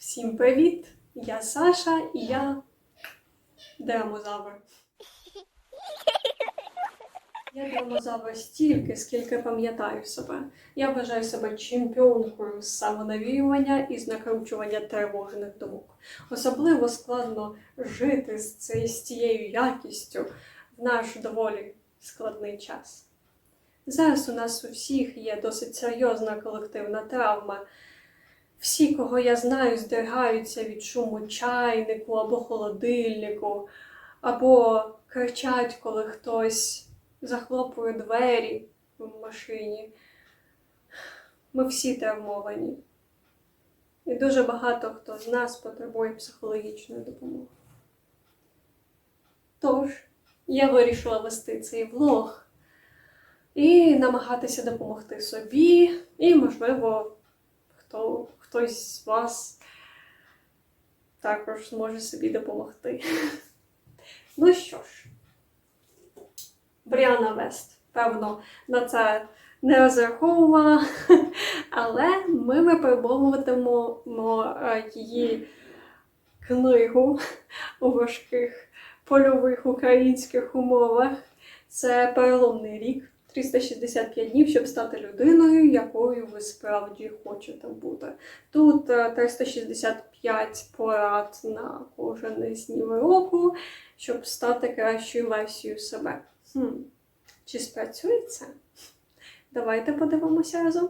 Всім привіт! Я Саша і я драмозавр. Я драмозавр стільки, скільки пам'ятаю себе. Я вважаю себе чемпіонкою з самонавіювання і з накручування тривожних думок. Особливо складно жити з, цією- з цією якістю в наш доволі складний час. Зараз у нас у всіх є досить серйозна колективна травма. Всі, кого я знаю, здригаються від шуму чайнику або холодильнику, або кричать, коли хтось захлопує двері в машині. Ми всі травмовані. І дуже багато хто з нас потребує психологічної допомоги. Тож, я вирішила вести цей влог і намагатися допомогти собі, і, можливо, хто, хтось з вас також зможе собі допомогти. Ну що ж, Бріана Вест, певно, на це не розраховувала, але ми випробовуватимемо її книгу у важких польових українських умовах. Це переломний рік. 365 днів, щоб стати людиною, якою ви справді хочете бути. Тут е, 365 порад на кожен із днів року, щоб стати кращою версією себе. Хм. Чи спрацює це? Давайте подивимося разом.